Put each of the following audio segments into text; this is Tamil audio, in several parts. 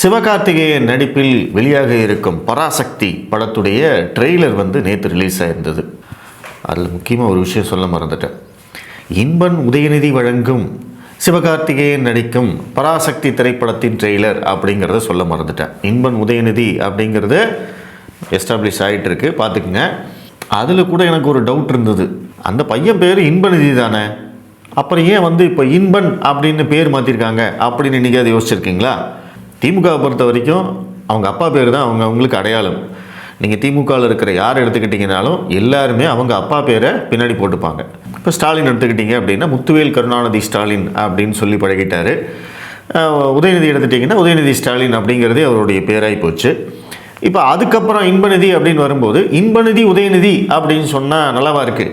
சிவகார்த்திகேயன் நடிப்பில் வெளியாக இருக்கும் பராசக்தி படத்துடைய ட்ரெய்லர் வந்து நேற்று ரிலீஸ் ஆயிருந்தது. அதில் முக்கியமாக ஒரு விஷயம் சொல்ல மறந்துட்டேன். இன்பன் உதயநிதி வழங்கும் சிவகார்த்திகேயன் நடிக்கும் பராசக்தி திரைப்படத்தின் ட்ரெய்லர் அப்படிங்கிறத சொல்ல மறந்துட்டேன். இன்பன் உதயநிதி அப்படிங்கிறது எஸ்டாப்ளிஷ் ஆகிட்டு இருக்கு பார்த்துக்குங்க. அதில் கூட எனக்கு ஒரு டவுட் இருந்தது. அந்த பையன் பேர் இன்பநிதி தானே? அப்புறம் ஏன் வந்து இப்போ இன்பன் அப்படின்னு பேர் மாற்றிருக்காங்க அப்படின்னு இன்றைக்கி அதை யோசிச்சிருக்கீங்களா? திமுகவை பொறுத்த வரைக்கும் அவங்க அப்பா பேர் தான் அவங்க அவங்களுக்கு அடையாளம். நீங்கள் திமுகவில் இருக்கிற யார் எடுத்துக்கிட்டிங்கனாலும் எல்லாருமே அவங்க அப்பா பேரை பின்னாடி போட்டுப்பாங்க. இப்போ ஸ்டாலின் எடுத்துக்கிட்டிங்க அப்படின்னா முத்துவேல் கருணாநிதி ஸ்டாலின் அப்படின்னு சொல்லி பழகிட்டார். உதயநிதி எடுத்துட்டிங்கன்னா உதயநிதி ஸ்டாலின் அப்படிங்கிறதே அவருடைய பேராகி போச்சு. இப்போ அதுக்கப்புறம் இன்பநிதி அப்படின்னு வரும்போது இன்பநிதி உதயநிதி அப்படின்னு சொன்னால் நல்லாவா இருக்குது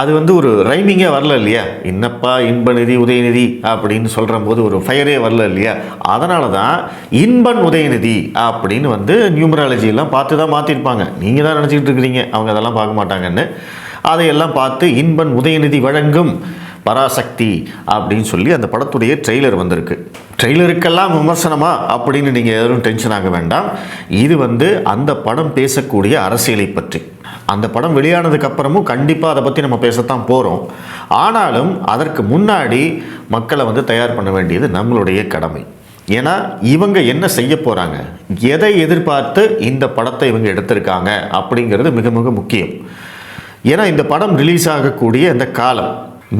அது வந்து ஒரு ரைமிங்கே வரல இல்லையா? என்னப்பா இன்பநிதி உதயநிதி அப்படின்னு சொல்கிற போது ஒரு ஃபயரே வரல இல்லையா? அதனால தான் இன்பன் உதயநிதி அப்படின்னு வந்து நியூமராலஜியெல்லாம் பார்த்து தான் மாற்றிருப்பாங்க நீங்கள் தான் நினச்சிக்கிட்டு இருக்கிறீங்க. அவங்க அதெல்லாம் பார்க்க மாட்டாங்கன்னு. அதையெல்லாம் பார்த்து இன்பன் உதயநிதி வழங்கும் பராசக்தி அப்படின்னு சொல்லி அந்த படத்துடைய ட்ரெய்லர் வந்திருக்கு. ட்ரெய்லருக்கெல்லாம் விமர்சனமா அப்படின்னு நீங்கள் எதுவும் டென்ஷன் ஆக வேண்டாம். இது வந்து அந்த படம் பேசக்கூடிய அரசியலை பற்றி. அந்த படம் வெளியானதுக்கு அப்புறமும் கண்டிப்பாக அதை பற்றி நம்ம பேசத்தான் போகிறோம் ஆனாலும் அதற்கு முன்னாடி மக்களை வந்து தயார் பண்ண வேண்டியது நம்மளுடைய கடமை. ஏன்னா இவங்க என்ன செய்ய போகிறாங்க எதை எதிர்பார்த்து இந்த படத்தை இவங்க எடுத்திருக்காங்க அப்படிங்கிறது மிக மிக முக்கியம். ஏன்னா இந்த படம் ரிலீஸ் ஆகக்கூடிய இந்த காலம்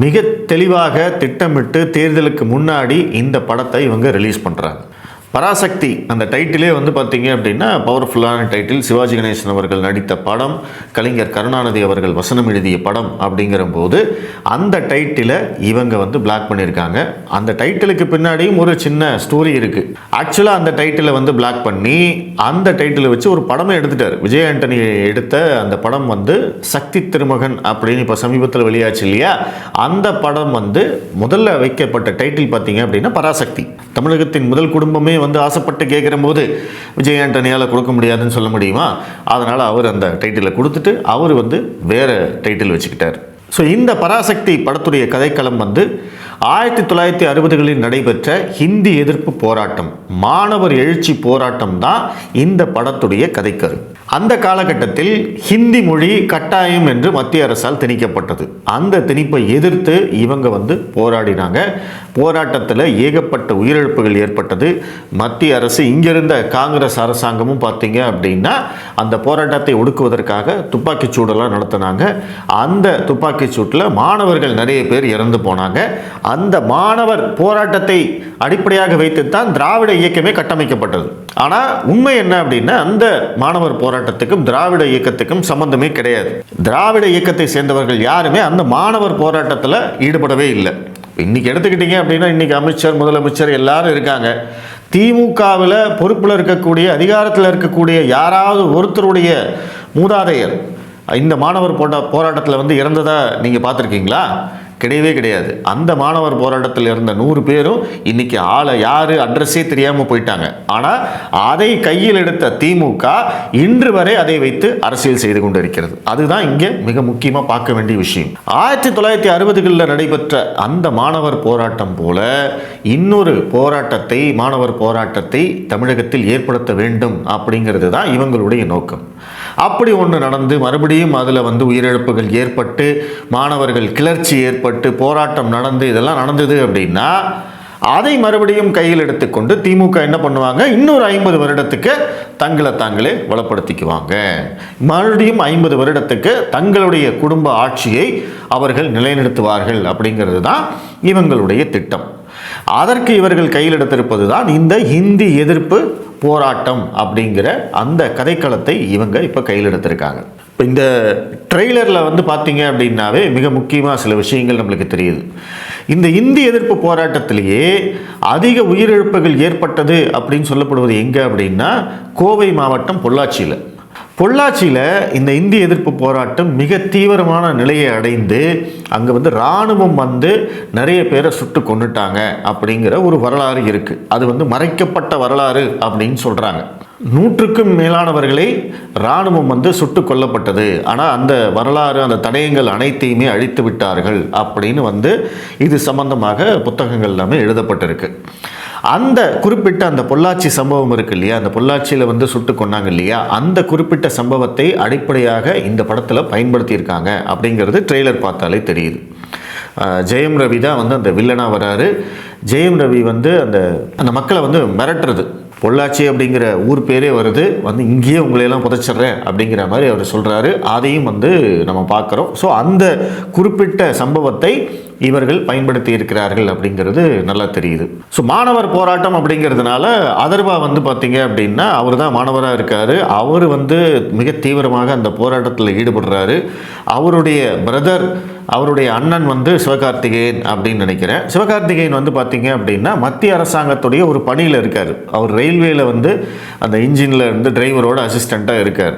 மிக தெளிவாக திட்டமிட்டு தேர்தலுக்கு முன்னாடி இந்த படத்தை இவங்க ரிலீஸ் பண்ணுறாங்க பராசக்தி அந்த டைட்டிலே வந்து பார்த்தீங்க அப்படின்னா பவர்ஃபுல்லான டைட்டில் சிவாஜி கணேசன் அவர்கள் நடித்த படம் கலைஞர் கருணாநிதி அவர்கள் வசனம் எழுதிய படம் அப்படிங்கிற போது அந்த டைட்டிலை இவங்க வந்து பிளாக் பண்ணியிருக்காங்க. அந்த டைட்டிலுக்கு பின்னாடியும் ஒரு சின்ன ஸ்டோரி இருக்குது ஆக்சுவலாக அந்த டைட்டிலை வந்து பிளாக் பண்ணி அந்த டைட்டிலை வச்சு ஒரு படமே எடுத்துட்டார். விஜய் ஆண்டனி எடுத்த அந்த படம் வந்து சக்தி திருமகன் அப்படின்னு இப்போ சமீபத்தில் வெளியாச்சு இல்லையா? அந்த படம் வந்து முதல்ல வைக்கப்பட்ட டைட்டில் பார்த்தீங்க அப்படின்னா பராசக்தி. தமிழகத்தின் முதல் குடும்பமே வந்து ஆசைப்பட்டு கேட்குற போது விஜய் ஆண்டனியால் கொடுக்க முடியாதுன்னு சொல்ல முடியுமா? அதனால் அவர் அந்த டைட்டிலை கொடுத்துட்டு அவர் வந்து வேறு டைட்டில் வச்சுக்கிட்டார். ஸோ இந்த பராசக்தி படத்துடைய கதைக்களம் வந்து ஆயிரத்தி தொள்ளாயிரத்தி அறுபதுகளில் நடைபெற்ற ஹிந்தி எதிர்ப்பு போராட்டம் மாணவர் எழுச்சி போராட்டம் தான் இந்த படத்துடைய கதைக்கரு. அந்த காலகட்டத்தில் ஹிந்தி மொழி கட்டாயம் என்று மத்திய அரசால் திணிக்கப்பட்டது. அந்த திணிப்பை எதிர்த்து இவங்க வந்து போராடினாங்க. போராட்டத்தில் ஏகப்பட்ட உயிரிழப்புகள் ஏற்பட்டது. மத்திய அரசு இங்கிருந்த காங்கிரஸ் அரசாங்கமும் பார்த்தீங்க அப்படின்னா அந்த போராட்டத்தை ஒடுக்குவதற்காக துப்பாக்கிச் சூடெல்லாம் நடத்தினாங்க. அந்த துப்பாக்கிச் சூட்டில் மாணவர்கள் நிறைய பேர் இறந்து போனாங்க. அந்த மாணவர் போராட்டத்தை அடிப்படையாக வைத்துத்தான் திராவிட இயக்கமே கட்டமைக்கப்பட்டது. ஆனால் உண்மை என்ன அப்படின்னா அந்த மாணவர் போராட்டத்துக்கும் திராவிட இயக்கத்துக்கும் சம்பந்தமே கிடையாது. திராவிட இயக்கத்தை சேர்ந்தவர்கள் யாருமே அந்த மாணவர் போராட்டத்தில் ஈடுபடவே இல்லை. இன்றைக்கி எடுத்துக்கிட்டீங்க அப்படின்னா இன்றைக்கி அமைச்சர் முதலமைச்சர் எல்லாரும் இருக்காங்க. திமுகவில் பொறுப்பில் இருக்கக்கூடிய அதிகாரத்தில் இருக்கக்கூடிய யாராவது ஒருத்தருடைய மூதாதையர் இந்த மாணவர் போட்ட போராட்டத்தில் வந்து இறந்ததாக நீங்கள் பார்த்துருக்கீங்களா? கிடையவே கிடையாது. அந்த மாணவர் போராட்டத்தில் இருந்த நூறு பேரும் இன்னைக்கு ஆளை யார் அட்ரஸே தெரியாமல் போயிட்டாங்க. ஆனால் அதை கையில் எடுத்த திமுக இன்று வரை அதை வைத்து அரசியல் செய்து கொண்டிருக்கிறது. அதுதான் இங்கே மிக முக்கியமாக பார்க்க வேண்டிய விஷயம். ஆயிரத்தி தொள்ளாயிரத்தி அறுபதுகளில் நடைபெற்ற அந்த மாணவர் போராட்டம் போல இன்னொரு போராட்டத்தை மாணவர் போராட்டத்தை தமிழகத்தில் ஏற்படுத்த வேண்டும் அப்படிங்கிறது தான் இவங்களுடைய நோக்கம். அப்படி ஒன்று நடந்து மறுபடியும் அதில் வந்து உயிரிழப்புகள் ஏற்பட்டு மாணவர்கள் கிளர்ச்சி ஏற்பட்டு போராட்டம் நடந்து இதெல்லாம் நடந்தது அப்படின்னா அதை மறுபடியும் கையில் எடுத்துக்கொண்டு திமுக என்ன பண்ணுவாங்க? இன்னொரு ஐம்பது வருடத்துக்கு தங்களை தாங்களே வளப்படுத்திக்குவாங்க. மறுபடியும் ஐம்பது வருடத்துக்கு தங்களுடைய குடும்ப ஆட்சியை அவர்கள் நிலைநிறுத்துவார்கள் அப்படிங்கிறது தான் இவங்களுடைய திட்டம். அதற்கு இவர்கள் கையில் எடுத்திருப்பது தான் இந்த ஹிந்தி எதிர்ப்பு போராட்டம் அப்படிங்கிற அந்த கதைக்களத்தை இவங்க இப்போ கையில் எடுத்திருக்காங்க இப்போ இந்த ட்ரெய்லரில் வந்து பார்த்தீங்க அப்படின்னாவே மிக முக்கியமாக சில விஷயங்கள் நம்மளுக்கு தெரியுது. இந்த இந்தி எதிர்ப்பு போராட்டத்திலேயே அதிக உயிரிழப்புகள் ஏற்பட்டது அப்படின்னு சொல்லப்படுவது எங்கே அப்படின்னா கோவை மாவட்டம் பொள்ளாச்சியில். பொள்ளாச்சியில் இந்த இந்திய எதிர்ப்பு போராட்டம் மிக தீவிரமான நிலையை அடைந்து அங்கே வந்து இராணுவம் வந்து நிறைய பேரை சுட்டு கொண்டுட்டாங்க அப்படிங்கிற ஒரு வரலாறு இருக்குது அது வந்து மறைக்கப்பட்ட வரலாறு அப்படின்னு சொல்கிறாங்க நூற்றுக்கும் மேலானவர்களை இராணுவம் வந்து சுட்டு கொல்லப்பட்டது. ஆனால் அந்த வரலாறு அந்த தடயங்கள் அனைத்தையுமே அழித்து விட்டார்கள் அப்படின்னு வந்து இது சம்பந்தமாக புத்தகங்கள் எல்லாமே எழுதப்பட்டிருக்கு. அந்த குறிப்பிட்ட அந்த பொள்ளாச்சி சம்பவம் இருக்கு இல்லையா? அந்த பொள்ளாச்சியில் வந்து சுட்டு கொண்டாங்க இல்லையா? அந்த குறிப்பிட்ட சம்பவத்தை அடிப்படையாக இந்த படத்தில் பயன்படுத்தியிருக்காங்க அப்படிங்கிறது ட்ரெய்லர் பார்த்தாலே தெரியுது. ஜெயம் ரவி தான் வந்து அந்த வில்லனாக வராரு. ஜெயம் ரவி வந்து அந்த அந்த மக்களை வந்து மிரட்டுறது. பொள்ளாச்சி அப்படிங்கிற ஊர் பேரே வருது. வந்து இங்கேயே உங்களையெல்லாம் புதைச்சிட்றேன் அப்படிங்கிற மாதிரி அவர் சொல்கிறாரு அதையும் வந்து நம்ம பார்க்குறோம். ஸோ அந்த குறிப்பிட்ட சம்பவத்தை இவர்கள் பயன்படுத்தி இருக்கிறார்கள் அப்படிங்கிறது நல்லா தெரியுது. ஸோ மாணவர் போராட்டம் அப்படிங்கிறதுனால அதர்வா வந்து பார்த்தீங்க அப்படின்னா அவர் தான் மாணவராக இருக்கார். அவர் வந்து மிக தீவிரமாக அந்த போராட்டத்தில் ஈடுபடுறாரு. அவருடைய பிரதர் அவருடைய அண்ணன் வந்து சிவகார்த்திகேயன் அப்படின்னு நினைக்கிறேன். சிவகார்த்திகேயன் வந்து பார்த்தீங்க அப்படின்னா மத்திய அரசாங்கத்துடைய ஒரு பணியில் இருக்கார். அவர் ரயில்வேயில் வந்து அந்த இன்ஜினில் இருந்து டிரைவரோட அசிஸ்டண்ட்டாக இருக்கார்.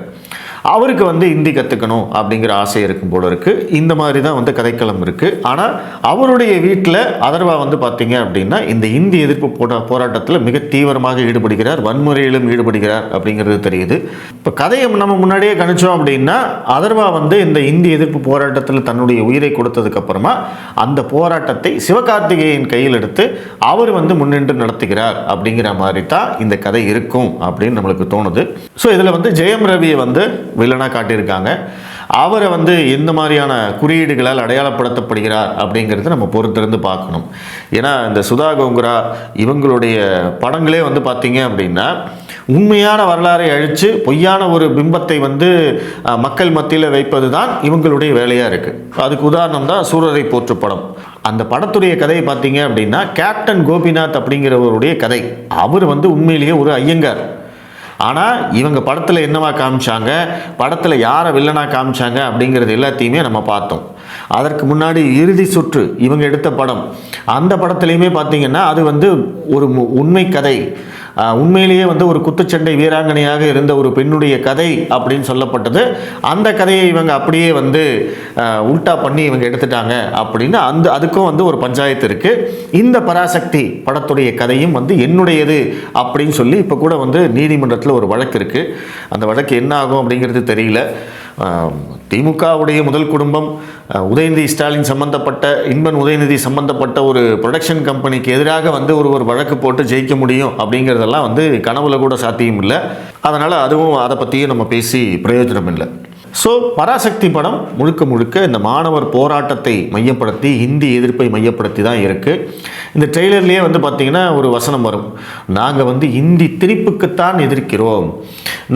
அவருக்கு வந்து ஹிந்தி கற்றுக்கணும் அப்படிங்கிற ஆசை இருக்கும் போல இருக்குது இந்த மாதிரி தான் வந்து கதைக்களம் இருக்குது ஆனால் அவருடைய வீட்டில் அதர்வா வந்து பார்த்தீங்க அப்படின்னா இந்த இந்தி எதிர்ப்பு போரா போராட்டத்தில் மிக தீவிரமாக ஈடுபடுகிறார். வன்முறையிலும் ஈடுபடுகிறார் அப்படிங்கிறது தெரியுது. இப்போ கதையை நம்ம முன்னாடியே கணிச்சோம் அப்படின்னா அதர்வா வந்து இந்த இந்தி எதிர்ப்பு போராட்டத்தில் தன்னுடைய உயிரை கொடுத்ததுக்கப்புறமா அந்த போராட்டத்தை சிவகார்த்திகேயன் கையில் எடுத்து அவர் வந்து முன்னின்று நடத்துகிறார் அப்படிங்கிற மாதிரி தான் இந்த கதை இருக்கும் அப்படின்னு நம்மளுக்கு தோணுது. ஸோ இதில் வந்து ஜெயம் ரவியை வந்து வில்லனாக காட்டியிருக்காங்க. அவரை வந்து எந்த மாதிரியான குறியீடுகளால் அடையாளப்படுத்தப்படுகிறார் அப்படிங்கிறத நம்ம பொறுத்திருந்து பார்க்கணும். ஏன்னா இந்த சுதா கோங்குரா இவங்களுடைய படங்களே வந்து பார்த்திங்க அப்படின்னா உண்மையான வரலாறை அழித்து பொய்யான ஒரு பிம்பத்தை வந்து மக்கள் மத்தியில் வைப்பது தான் இவங்களுடைய வேலையாக இருக்குது அதுக்கு உதாரணம் தான் சூரரை போற்று படம். அந்த படத்துடைய கதையை பார்த்தீங்க அப்படின்னா கேப்டன் கோபிநாத் அப்படிங்கிறவருடைய கதை. அவர் வந்து உண்மையிலேயே ஒரு ஐயங்கார். ஆனால் இவங்க படத்தில் என்னவா காமிச்சாங்க படத்தில் யாரை வில்லனாக காமிச்சாங்க அப்படிங்கிறது எல்லாத்தையுமே நம்ம பார்த்தோம். அதற்கு முன்னாடி இறுதி சுற்று இவங்க எடுத்த படம். அந்த படத்துலையுமே பார்த்தீங்கன்னா அது வந்து ஒரு மு- உண்மை கதை. உண்மையிலேயே வந்து ஒரு குத்துச்சண்டை வீராங்கனையாக இருந்த ஒரு பெண்ணுடைய கதை அப்படின்னு சொல்லப்பட்டது. அந்த கதையை இவங்க அப்படியே வந்து உல்டா பண்ணி இவங்க எடுத்துட்டாங்க அப்படின்னு அந்த அதுக்கும் வந்து ஒரு பஞ்சாயத்து இருக்குது இந்த பராசக்தி படத்துடைய கதையும் வந்து என்னுடையது அப்படின்னு சொல்லி இப்போ கூட வந்து நீதிமன்றத்தில் ஒரு வழக்கு இருக்குது அந்த வழக்கு என்ன ஆகும் அப்படிங்கிறது தெரியல. திமுகவுடைய முதல் குடும்பம் உதயநிதி ஸ்டாலின் சம்பந்தப்பட்ட இன்பன் உதயநிதி சம்பந்தப்பட்ட ஒரு ப்ரொடக்ஷன் கம்பெனிக்கு எதிராக வந்து ஒரு ஒரு வழக்கு போட்டு ஜெயிக்க முடியும் அப்படிங்கிறதெல்லாம் வந்து கனவுல கூட சாத்தியம் இல்லை அதனால் அதுவும் அதை பற்றியும் நம்ம பேசி பிரயோஜனம் இல்லை ஸோ பராசக்தி படம் முழுக்க முழுக்க இந்த மாணவர் போராட்டத்தை மையப்படுத்தி இந்தி எதிர்ப்பை மையப்படுத்தி தான் இருக்குது இந்த ட்ரெய்லர்லேயே வந்து பார்த்திங்கன்னா ஒரு வசனம் வரும். நாங்கள் வந்து இந்தி திணிப்புக்குத்தான் எதிர்க்கிறோம்.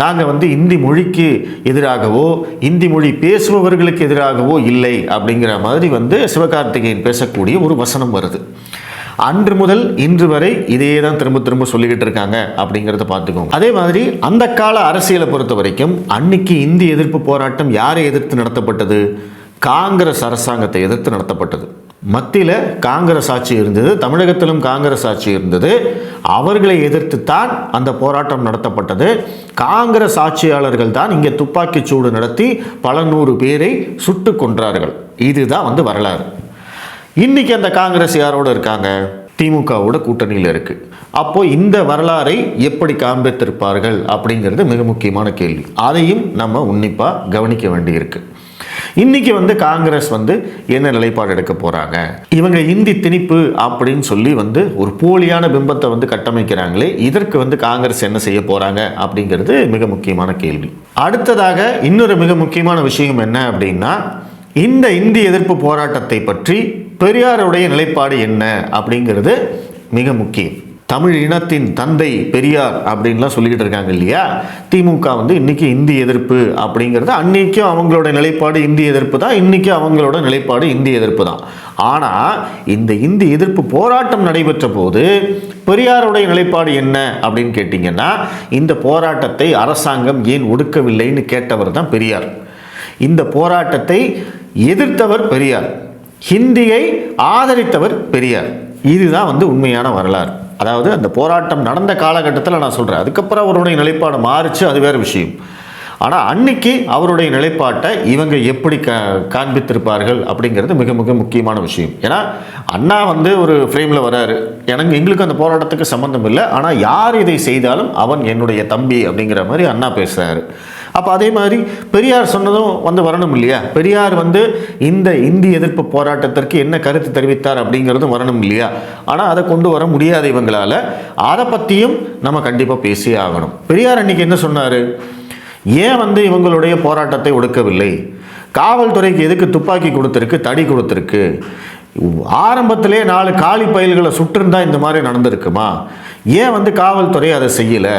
நாங்கள் வந்து இந்தி மொழிக்கு எதிராகவோ இந்தி மொழி பேசுபவர்களுக்கு எதிராகவோ இல்லை அப்படிங்கிற மாதிரி வந்து சிவகார்த்திகேயன் பேசக்கூடிய ஒரு வசனம் வருது. அன்று முதல் இன்று வரை இதையே தான் திரும்ப திரும்ப சொல்லிக்கிட்டு இருக்காங்க அப்படிங்கிறத பார்த்துக்கோங்க. அதே மாதிரி அந்த கால அரசியலை பொறுத்த வரைக்கும் அன்னைக்கு இந்தி எதிர்ப்பு போராட்டம் யாரை எதிர்த்து நடத்தப்பட்டது? காங்கிரஸ் அரசாங்கத்தை எதிர்த்து நடத்தப்பட்டது. மத்தியில் காங்கிரஸ் ஆட்சி இருந்தது தமிழகத்திலும் காங்கிரஸ் ஆட்சி இருந்தது. அவர்களை எதிர்த்து தான் அந்த போராட்டம் நடத்தப்பட்டது. காங்கிரஸ் ஆட்சியாளர்கள் தான் இங்கே துப்பாக்கிச் சூடு நடத்தி பல நூறு பேரை சுட்டு கொன்றார்கள். இதுதான் வந்து வரலாறு. இன்னைக்கு அந்த காங்கிரஸ் யாரோட இருக்காங்க? திமுகவோட கூட்டணியில் இருக்கு. அப்போ இந்த வரலாறை எப்படி காண்பித்திருப்பார்கள் அப்படிங்கிறது மிக முக்கியமான கேள்வி. அதையும் நம்ம உன்னிப்பாக கவனிக்க வேண்டியிருக்கு. இன்னைக்கு வந்து காங்கிரஸ் வந்து என்ன நிலைப்பாடு எடுக்க போறாங்க? இவங்க இந்தி திணிப்பு அப்படின்னு சொல்லி வந்து ஒரு போலியான பிம்பத்தை வந்து கட்டமைக்கிறாங்களே இதற்கு வந்து காங்கிரஸ் என்ன செய்ய போறாங்க அப்படிங்கிறது மிக முக்கியமான கேள்வி. அடுத்ததாக இன்னொரு மிக முக்கியமான விஷயம் என்ன அப்படின்னா இந்த இந்தி எதிர்ப்பு போராட்டத்தை பற்றி பெரியாருடைய நிலைப்பாடு என்ன அப்படிங்கிறது மிக முக்கியம். தமிழ் இனத்தின் தந்தை பெரியார் அப்படின்லாம் சொல்லிக்கிட்டு இருக்காங்க இல்லையா? திமுக வந்து இன்றைக்கி இந்தி எதிர்ப்பு அப்படிங்கிறது அன்னைக்கும் அவங்களோட நிலைப்பாடு இந்தி எதிர்ப்பு தான் இன்றைக்கும் அவங்களோட நிலைப்பாடு இந்தி எதிர்ப்பு தான். ஆனால் இந்த இந்தி எதிர்ப்பு போராட்டம் நடைபெற்ற போது பெரியாருடைய நிலைப்பாடு என்ன அப்படின்னு கேட்டிங்கன்னா இந்த போராட்டத்தை அரசாங்கம் ஏன் ஒடுக்கவில்லைன்னு கேட்டவர் தான் பெரியார். இந்த போராட்டத்தை எதிர்த்தவர் பெரியார். ஹிந்தியை ஆதரித்தவர் பெரியார். இதுதான் வந்து உண்மையான வரலாறு. அதாவது அந்த போராட்டம் நடந்த காலகட்டத்தில் நான் சொல்கிறேன் அதுக்கப்புறம் அவருடைய நிலைப்பாடு மாறுச்சு அது வேறு விஷயம். ஆனால் அன்னைக்கு அவருடைய நிலைப்பாட்டை இவங்க எப்படி க காண்பித்திருப்பார்கள் அப்படிங்கிறது மிக மிக முக்கியமான விஷயம். ஏன்னா அண்ணா வந்து ஒரு ஃப்ரேமில் வராரு. எனக்கு எங்களுக்கு அந்த போராட்டத்துக்கு சம்மந்தம் இல்லை. ஆனால் யார் இதை செய்தாலும் அவன் என்னுடைய தம்பி அப்படிங்கிற மாதிரி அண்ணா பேசுகிறாரு அப்போ அதே மாதிரி பெரியார் சொன்னதும் வந்து வரணும் இல்லையா? பெரியார் வந்து இந்த இந்தி எதிர்ப்பு போராட்டத்திற்கு என்ன கருத்து தெரிவித்தார் அப்படிங்கிறதும் வரணும் இல்லையா? ஆனால் அதை கொண்டு வர முடியாத இவங்களால். அதை பற்றியும் நம்ம கண்டிப்பாக பேசியே ஆகணும். பெரியார் அன்னைக்கு என்ன சொன்னார்? ஏன் வந்து இவங்களுடைய போராட்டத்தை ஒடுக்கவில்லை? காவல்துறைக்கு எதுக்கு துப்பாக்கி கொடுத்துருக்கு தடி கொடுத்துருக்கு? ஆரம்பத்திலே நாலு காலி பயில்களை சுட்டிருந்தா இந்த மாதிரி நடந்திருக்குமா? ஏன் வந்து காவல்துறை அதை செய்யலை?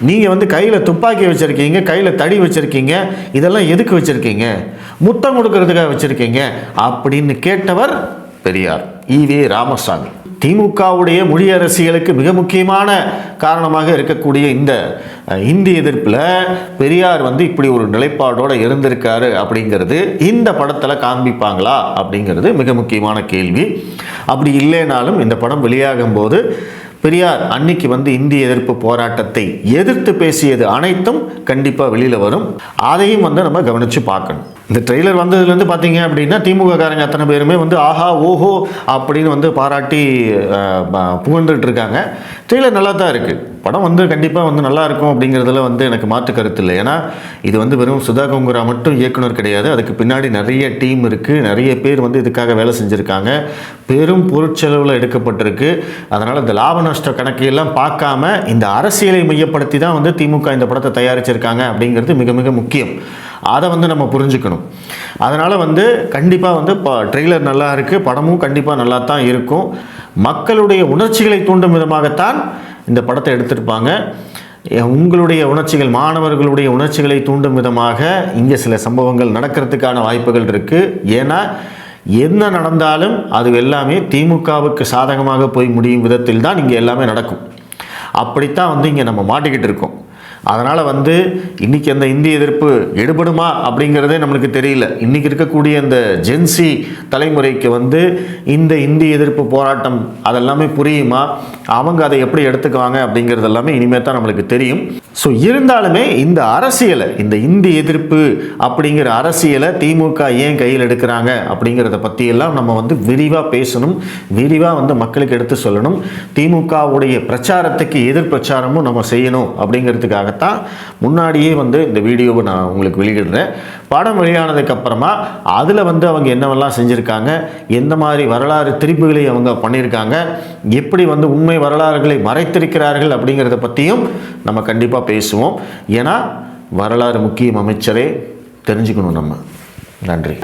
நீங்கள் வந்து கையில் துப்பாக்கி வச்சுருக்கீங்க கையில் தடி வச்சுருக்கீங்க இதெல்லாம் எதுக்கு வச்சுருக்கீங்க? முத்தம் கொடுக்கறதுக்காக வச்சுருக்கீங்க அப்படின்னு கேட்டவர் பெரியார். ஈவே ராமசாமி. திமுகவுடைய மொழி அரசியலுக்கு மிக முக்கியமான காரணமாக இருக்கக்கூடிய இந்த இந்தி எதிர்ப்பில் பெரியார் வந்து இப்படி ஒரு நிலைப்பாடோடு இருந்திருக்காரு அப்படிங்கிறது இந்த படத்தில் காண்பிப்பாங்களா அப்படிங்கிறது மிக முக்கியமான கேள்வி. அப்படி இல்லைனாலும் இந்த படம் வெளியாகும் போது பெரியார் அன்னைக்கு வந்து இந்திய எதிர்ப்பு போராட்டத்தை எதிர்த்து பேசியது அனைத்தும் கண்டிப்பாக வெளியில் வரும். அதையும் வந்து நம்ம கவனித்து பார்க்கணும். இந்த ட்ரெய்லர் வந்ததுலேருந்து பார்த்தீங்க அப்படின்னா திமுக காரங்க அத்தனை பேருமே வந்து ஆஹா ஓஹோ அப்படின்னு வந்து பாராட்டி புகழ்ந்துகிட்டு புகழ்ந்துட்டு இருக்காங்க. ட்ரெய்லர் நல்லா தான் இருக்குது படம் வந்து கண்டிப்பாக வந்து நல்லா இருக்கும் அப்படிங்கிறதுல வந்து எனக்கு மாற்று கருத்து இல்லை. ஏன்னா இது வந்து வெறும் சுதா கங்குரா மட்டும் இயக்குனர் கிடையாது. அதுக்கு பின்னாடி நிறைய டீம் இருக்குது நிறைய பேர் வந்து இதுக்காக வேலை செஞ்சுருக்காங்க. பெரும் பொருட்செலவில் எடுக்கப்பட்டிருக்கு. அதனால் இந்த லாப நஷ்ட கணக்கையெல்லாம் பார்க்காம இந்த அரசியலை மையப்படுத்தி தான் வந்து திமுக இந்த படத்தை தயாரிச்சிருக்காங்க அப்படிங்கிறது மிக மிக முக்கியம். அதை வந்து நம்ம புரிஞ்சுக்கணும். அதனால் வந்து கண்டிப்பாக வந்து இப்போ ட்ரெய்லர் நல்லா இருக்குது படமும் கண்டிப்பாக நல்லா தான் இருக்கும். மக்களுடைய உணர்ச்சிகளை தூண்டும் விதமாகத்தான் இந்த படத்தை எடுத்திருப்பாங்க. உங்களுடைய உணர்ச்சிகள் மாணவர்களுடைய உணர்ச்சிகளை தூண்டும் விதமாக இங்கே சில சம்பவங்கள் நடக்கிறதுக்கான வாய்ப்புகள் இருக்குது ஏன்னா என்ன நடந்தாலும் அது எல்லாமே திமுகவுக்கு சாதகமாக போய் முடியும் விதத்தில் தான் இங்கே எல்லாமே நடக்கும். அப்படித்தான் வந்து இங்கே நம்ம மாட்டிக்கிட்டு இருக்கோம். அதனால் வந்து இன்றைக்கி அந்த இந்திய எதிர்ப்பு எடுபடுமா அப்படிங்கிறதே நம்மளுக்கு தெரியல. இன்றைக்கி இருக்கக்கூடிய இந்த ஜென்சி தலைமுறைக்கு வந்து இந்த இந்திய எதிர்ப்பு போராட்டம் அதெல்லாமே புரியுமா? அவங்க அதை எப்படி எடுத்துக்குவாங்க அப்படிங்கிறது எல்லாமே இனிமேல் தான் நம்மளுக்கு தெரியும். ஸோ இருந்தாலுமே இந்த அரசியலை இந்த இந்தி எதிர்ப்பு அப்படிங்கிற அரசியலை திமுக ஏன் கையில் எடுக்கிறாங்க அப்படிங்கிறத பற்றியெல்லாம் நம்ம வந்து விரிவாக பேசணும். விரிவாக வந்து மக்களுக்கு எடுத்து சொல்லணும். திமுகவுடைய பிரச்சாரத்துக்கு எதிர் பிரச்சாரமும் நம்ம செய்யணும் அப்படிங்கிறதுக்காக தான் முன்னாடியே வந்து இந்த வீடியோவை நான் உங்களுக்கு வெளியிடுறேன். படம் வெளியானதுக்கப்புறமா அதில் வந்து அவங்க என்னவெல்லாம் செஞ்சுருக்காங்க எந்த மாதிரி வரலாறு திருப்புகளை அவங்க பண்ணியிருக்காங்க எப்படி வந்து உண்மை வரலாறுகளை மறைத்திருக்கிறார்கள் அப்படிங்கிறத பற்றியும் நம்ம கண்டிப்பாக பேசுவோம். ஏன்னா வரலாறு முக்கியம் அமைச்சரே. தெரிஞ்சுக்கணும் நம்ம. நன்றி.